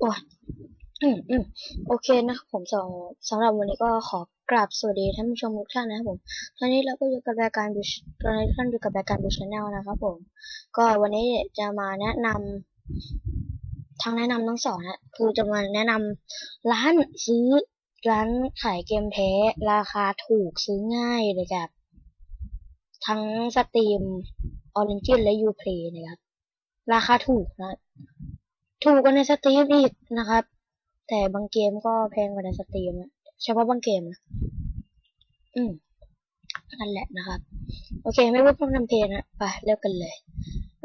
โอ้ยอืมอืมโอเคนะครับผมสองสำหรับวันนี้ก็ขอกราบสวัสดีท่านผู้ชมทุกท่านนะครับผมตอนนี้เราก็อยู่กับรายการบิชตอนนี้ท่านอยู่กับรายการบิชแนลนะครับผม ก็วันนี้จะมาแนะนำทางแนะนำทั้งสองนะคือจะมาแนะนำร้านซื้อร้านขายเกมแท้ราคาถูกซื้อง่ายเลยครับทั้งสตรีมออริจินและยูเพลย์นะครับราคาถูกนะ ถูกกว่าในสตรีมอีกนะครับ แต่บางเกมก็แพงกว่าในสตรีมนะเฉพาะบางเกมนะอืมนั่นแหละนะครับ โอเค ไม่พูดพร่ำทำเพลงนะไปเริ่มกันเลย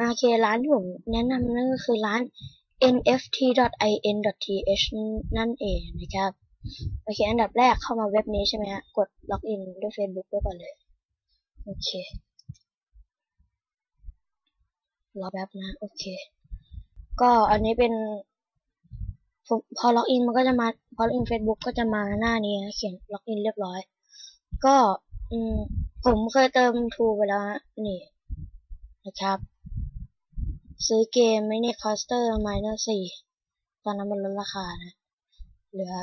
โอเค ร้านที่ผมแนะนำนั่นก็คือร้าน nft.in.th นั่นเองนะครับ โอเค อันดับแรกเข้ามาเว็บนี้ใช่ไหมฮะ กดล็อกอินด้วย Facebook ไว้ก่อนเลย โอเค รอแป๊บนะ โอเค ก็อันนี้เป็น พอล็อกอินมันก็จะมา พอล็อกอิน Facebook ก็จะมาหน้านี้เขียนล็อกอินเรียบร้อย ก็อืมผมเคยเติมทูไปแล้วนี่นะครับ ซื้อเกมไม่นี่คอสเตอร์ไมเนอร์สี่ตอนนั้นมันลดราคานะเหลือ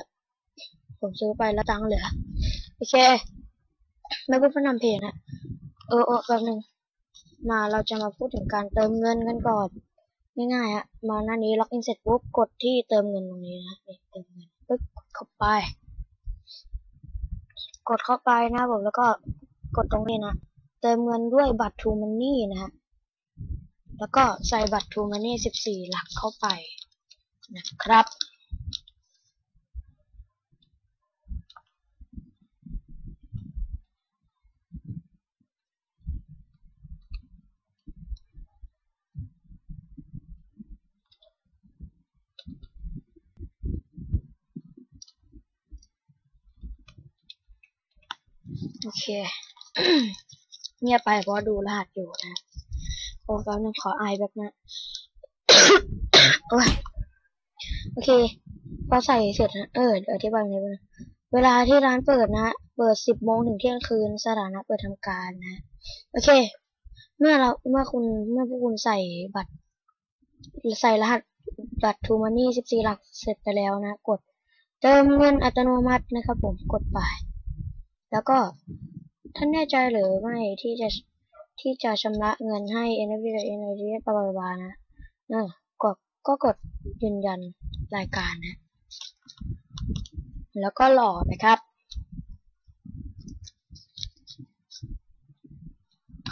ผมซื้อไปแล้วตังเหลือ โอเค ไม่พูดพนำเพลงนะเออเออแป๊บนึงมาเราจะมาพูดถึงการเติมเงินกันก่อน ง่ายๆฮะ มาหน้านี้ล็อกอินเสร็จปุ๊บกดที่เติมเงินตรงนี้นะนี่เติมเงินปึ๊บกดเข้าไป กดเข้าไปนะผมแล้วก็กดตรงนี้นะเติมเงินด้วยบัตรทูมันนี่นะฮะแล้วก็ใส่บัตรทูมันนี่สิบสี่หลักเข้าไปนะครับ โอเค เงียบไปเพราะดูรหัสอยู่นะโอ้แป๊บนึงขอไอแบบนะโอ้ยโอเคพอใส่เสร็จนะเออเดี๋ยวอธิบายนี้นะเวลาที่ร้านเปิดนะ เปิดสิบโมงถึงเที่ยงคืน สถานะเปิดทำการนะ โอเค เมื่อเราเมื่อคุณเมื่อพวกคุณใส่บัตร ใส่รหัสบัตรทูมานี่สิบสี่หลักเสร็จไปแล้วนะ กด เติมเงินอัตโนมัตินะครับผมกดไป แล้วก็ท่านแน่ใจหรือไม่ที่จะที่จะชำระเงินให้ NFT NFT ปะบานะเออกดก็กดยืนยันรายการนะ แล้วก็หล่อนะครับ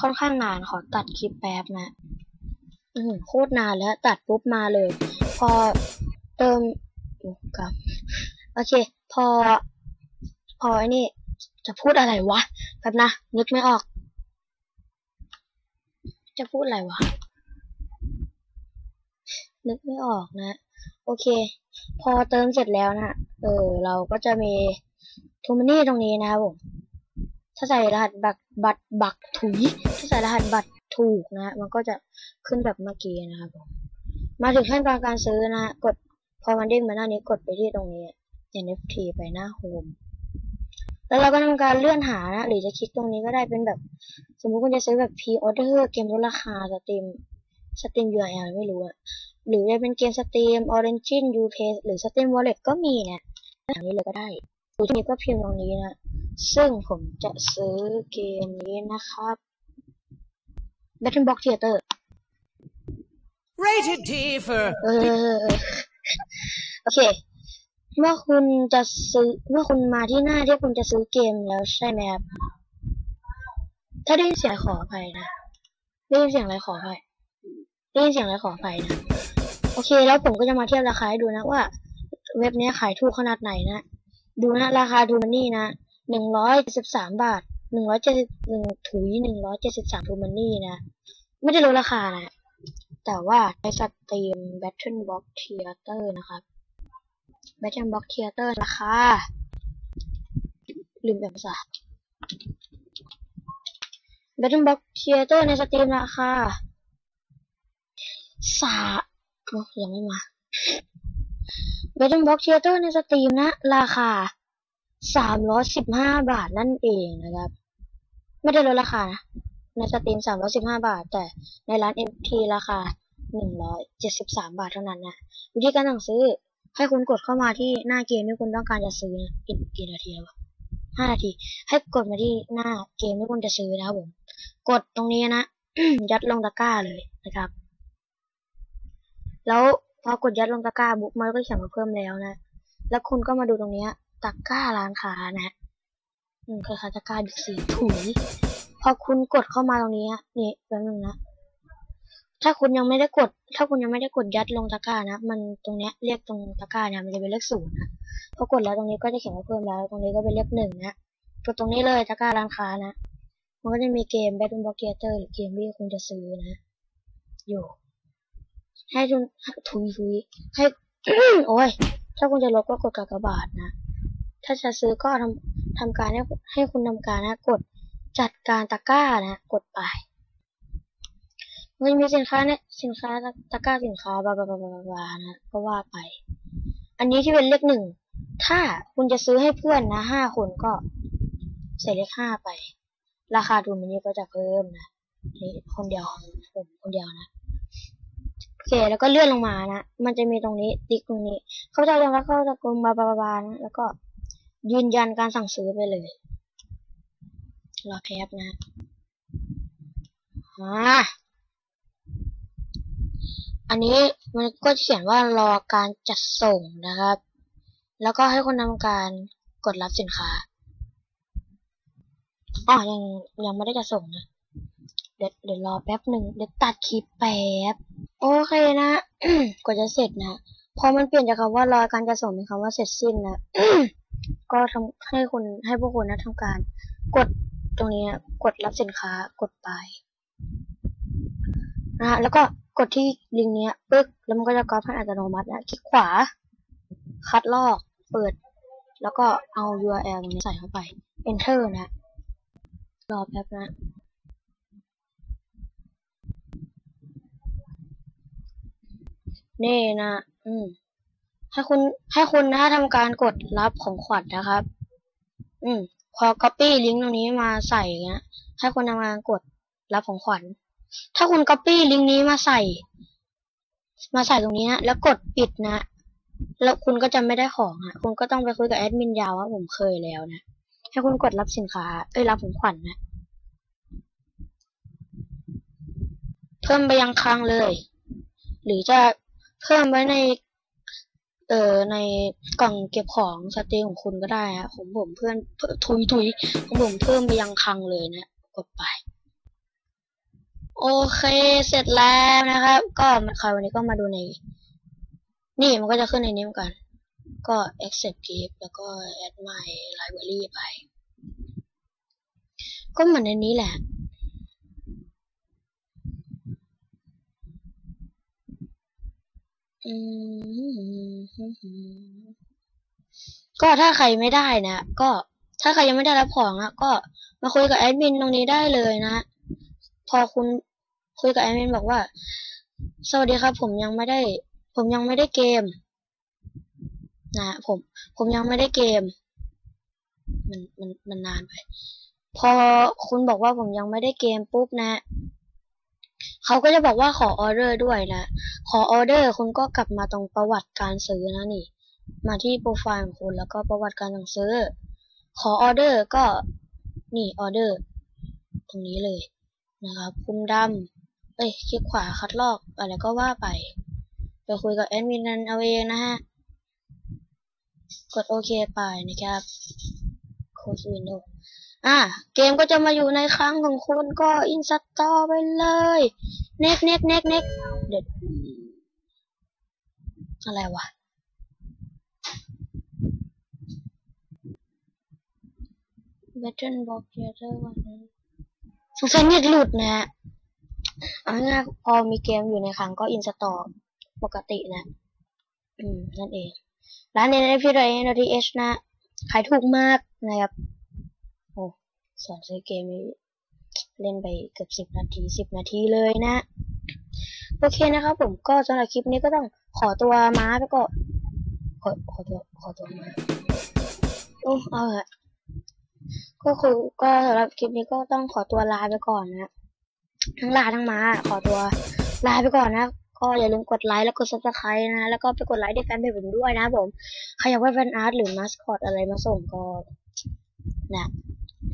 ค่อนข้างนานขอตัดคลิปแป๊บนะอืมโคตรนานแล้วตัดปุ๊บมาเลย พอเติมกับโอเค พอ พอไอ้นี่ จะพูดอะไรวะแบบนะนึกไม่ออก จะพูดอะไรวะ นึกไม่ออกนะ โอเค พอเติมเสร็จแล้วนะเออ เราก็จะมีทูมานี่ตรงนี้นะครับผม ถ้าใส่รหัสบัตรบัตรบักถุย ถ้าใส่รหัสบัตรถูกนะ มันก็จะขึ้นแบบเมื่อกี้นะครับผม มาถึงขั้นตอนการซื้อนะ กด พอมันเด้งมาหน้านี้กดไปที่ตรงนี้ NFT ไปหน้าโฮม แล้วเราก็ทำการเลื่อนหานะ หรือจะคลิกตรงนี้ก็ได้เป็นแบบ สมมุติคุณจะซื้อแบบ pre order เกมลดราคาสตรีมสตรีม URL ไม่รู้อะหรือจะเป็นเกมสตรีม Origin Uplay หรือสตรีม Wallet ก็มีเนี่ยอย่างนี้เลยก็ได้หรือที่นี้ก็พิมพ์ตรงนี้นะ ซึ่งผมจะซื้อเกมนี้นะครับ Battle Box Theater Rated T for เออโอเค เมื่อคุณจะซื้อเมื่อคุณมาที่หน้าที่คุณจะซื้อเกมแล้วใช่ไหมครับถ้าได้ยินเสียงขออภัยนะได้ยินเสียงอะไรขออภัยได้ยินเสียงอะไรขออภัยนะโอเค แล้วผมก็จะมาเทียบราคาให้ดูนะว่า เว็บนี้ขายถูกขนาดไหนนะดูนะราคาดูมันนี่นะหนึ่งร้อยเจ็สิบสามบาทหนึ่งร้อยเจ็ดสิบหนึ่งถุยหนึ่งร้อยเจ็ดสิบสามทูมันนี่นะไม่ได้ลดราคานะแต่ว่าในสตรีม Battle Box Theater นะครับ Battle Box Theater ราคาลืมแบบภาษา Battle Box Theater ในสตรีมราคาสาโอ้ยังไม่มา Battle Box Theater ในสตรีมนะ ราคาสามร้อยสิบห้าบาทนั่นเองนะครับ ไม่ได้ลดราคานะในสตรีมสามร้อยสิบห้าบาท แต่ในร้าน MT ราคาหนึ่งร้อยเจ็ดสิบสามบาทเท่านั้นนะวิธีการสั่งซื้อ ให้คุณกดเข้ามาที่หน้าเกมที่คุณต้องการจะซื้อนะกี่กี่นาทีแล้วห้านาที ให้กดมาที่หน้าเกมที่คุณจะซื้อนะครับผม กดตรงนี้นะ ยัดลงตะกร้าเลยนะครับ แล้วพอกดยัดลงตะกร้าบุ๊กมันก็เขียนมาเพิ่มแล้วนะ แล้วคุณก็มาดูตรงนี้ตะกร้าร้านค้านะอืมคล้ายๆตะกร้าบิ๊กซีถุยพอคุณกดเข้ามาตรงนี้นี่แป๊บนึงนะ ถ้าคุณยังไม่ได้กด ถ้าคุณยังไม่ได้กดยัดลงตะกร้านะ มันตรงเนี้ยเรียกตรงตะกร้าเนี่ยมันจะเป็นเลขศูนย์นะ พอกดแล้วตรงนี้ก็จะเขียนว่าเพิ่มแล้ว ตรงนี้ก็เป็นเลขหนึ่งนะ กดตรงนี้เลยตะกร้าร้านค้านะ มันก็จะมีเกม Battle Block e t e r หรือเกมที่คุณจะซื้อนะ อยู่ ให้ทุนทุยทุยให้ โอ้ย ถ้าคุณจะลบก็กดกากบาทนะ ถ้าจะซื้อก็ทำทำการให้ให้คุณทำการนะ กดจัดการตะกร้านะ กดไป มันมีสินค้าเนี่ยสินค้าตะกร้าสินค้าบาบาบาบาบานะก็ว่าไป อันนี้ที่เป็นเลขหนึ่งถ้าคุณจะซื้อให้เพื่อนนะห้าคนก็ใส่เลขห้าไป ราคาทุนมันนี้ก็จะเพิ่มนะนี่คนเดียวผมคนเดียวนะโอเคแล้วก็เลื่อนลงมานะมันจะมีตรงนี้ติ๊กตรงนี้ เขาจะลงแล้วเข้าตะกรุมบาบาบานะแล้วก็ยืนยันการสั่งซื้อไปเลยรอแป๊บนะอ่า อันนี้มันก็เขียนว่ารอการจัดส่งนะครับ แล้วก็ให้คนทำการกดรับสินค้าอ๋อยังยังไม่ได้จะส่งนะ เดี๋ยวเดี๋ยวรอแป๊บหนึ่งเดี๋ยวตัดคลิปแป๊บ โอเคนะกว่าจะเสร็จนะพอมันเปลี่ยนจากคำว่ารอการจะส่งเป็นคำว่าเสร็จสิ้นนะก็ทำให้คนให้พวกคุณนะทำการ กดตรงนี้นะกดรับสินค้ากดไป นะฮะแล้วก็กดที่ลิงก์เนี้ยปึ๊กแล้วมันก็จะก๊อปให้อัตโนมัตินะคลิกขวา คัดลอก เปิด แล้วก็เอา URL ตรงนี้ใส่เข้าไป Enter นะรอแป๊บนะนี่นะ อืม ให้คุณ ให้คุณนะทำการกดรับของขวัญนนะครับ อืม พอ copy ลิงก์ตรงนี้มาใส่เงี้ย ให้คุณทำการกดรับของขวัญ ถ้าคุณ copy ลิงก์นี้มาใส่ มาใส่ตรงนี้นะ แล้วกดปิดนะ แล้วคุณก็จะไม่ได้ของอะคุณก็ต้องไปคุยกับแอดมินยาวว่าผมเคยแล้วนะ ให้คุณกดรับสินค้า เอ้ยรับของขวัญนะเพิ่มไปยังคลังเลย หรือจะเพิ่มไว้ใน เอ่อ ในกล่องเก็บของสตรีของคุณก็ได้ฮะของผมเพื่อน ทุยทุยของผมเพิ่มไปยังคลังเลยนะ กดไป โอเค เสร็จแล้วนะครับ ก็ใครวันนี้ก็มาดูใน นี่มันก็จะขึ้นในนี้เหมือนกัน ก็ accept gift แล้วก็ add my library ไป ก็เหมือนในนี้แหละก็ถ้าใครไม่ได้นะ ก็ถ้าใครยังไม่ได้รับของอะก็มาคุยกับแอดมินตรงนี้ได้เลยนะ พอคุณ คุยกับแอดมินบอกว่า สวัสดีครับ ผมยังไม่ได้ ผมยังไม่ได้เกม นะผม ผมยังไม่ได้เกม มันมันมันนานไป พอคุณบอกว่าผมยังไม่ได้เกมปุ๊บนะเขาก็จะบอกว่าขอออเดอร์ด้วยนะ ขอออเดอร์คุณก็กลับมาตรงประวัติการซื้อนะนี่ มาที่โปรไฟล์ของคุณแล้วก็ประวัติการสั่งซื้อ ขอออเดอร์ก็นี่ออเดอร์ ตรงนี้เลยนะครับ คุมดำ เอ้ย คลิกขวาคัดลอกอะไรก็ว่าไปไปคุยกับแอดมินนั้นเอาเองนะฮะ กดโอเคไปนะครับ close window อะ เกมก็จะมาอยู่ในครั้งของคุณก็อินสตอลไปเลย เน็กเน็กเน็กเน็กเด็ดอะไรวะ b a t t l e Block Theater วันนั้นสงสัยเน็ตหลุดนะฮะ เอาง่ายพอมีเกมอยู่ในครั้งก็อินสตอลปกตินะ อืม นั่นเอง ร้านในในพีเอ็นทีเอชนะ ขายถูกมากนะครับ โอ้สอนซื้อเกมนี้เล่นไปเกือบสิบนาทีสิบนาทีเลยนะ โอเคนะครับผมก็สำหรับคลิปนี้ก็ต้องขอตัวม้าไปก็ ขอขอตัวขอตัวม้าโอ้เอาเหอะก็คือก็สำหรับคลิปนี้ก็ต้องขอตัวลาไปก่อนนะ ทั้งลาทั้งมาขอตัวลาไปก่อนนะ ก็อย่าลืมกดไลค์แล้วกด subscribe นะ แล้วก็ไปกดไลค์ที่แฟนเพจผมด้วยนะผม ใครอยากวาดแฟนอาร์ตหรือมาสคอตอะไรมาส่งก็นะ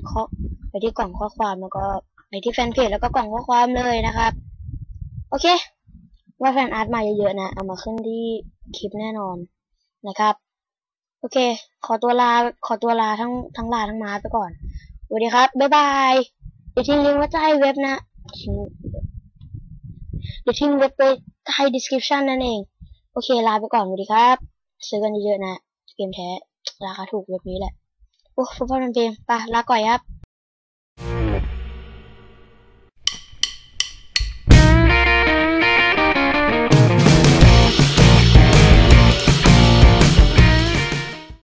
ข้อไปที่กล่องข้อความแล้วก็ไปที่แฟนเพจแล้วก็กล่องข้อความเลยนะครับ โอเค ว่าแฟนอาร์ตมาเยอะๆนะ เอามาขึ้นที่คลิปแน่นอนนะครับ โอเค ขอตัวลา ขอตัวลาทั้งทั้งลาทั้งมาไปก่อนสวัสดีครับ บ๊ายบายเดี๋ยวทิ้งลิงก์ไว้ใต้เว็บนะ ทิ้งเดี๋ยวทิ้งเว็บไปให้ description นั่นเอง โอเค ลาไปก่อนสวัสดีครับ ซื้อกันเยอะๆนะ เกมแท้ ราคาถูกแบบนี้แหละ โอ้ฟุตบอลมันเกมไปลาก่อยครับ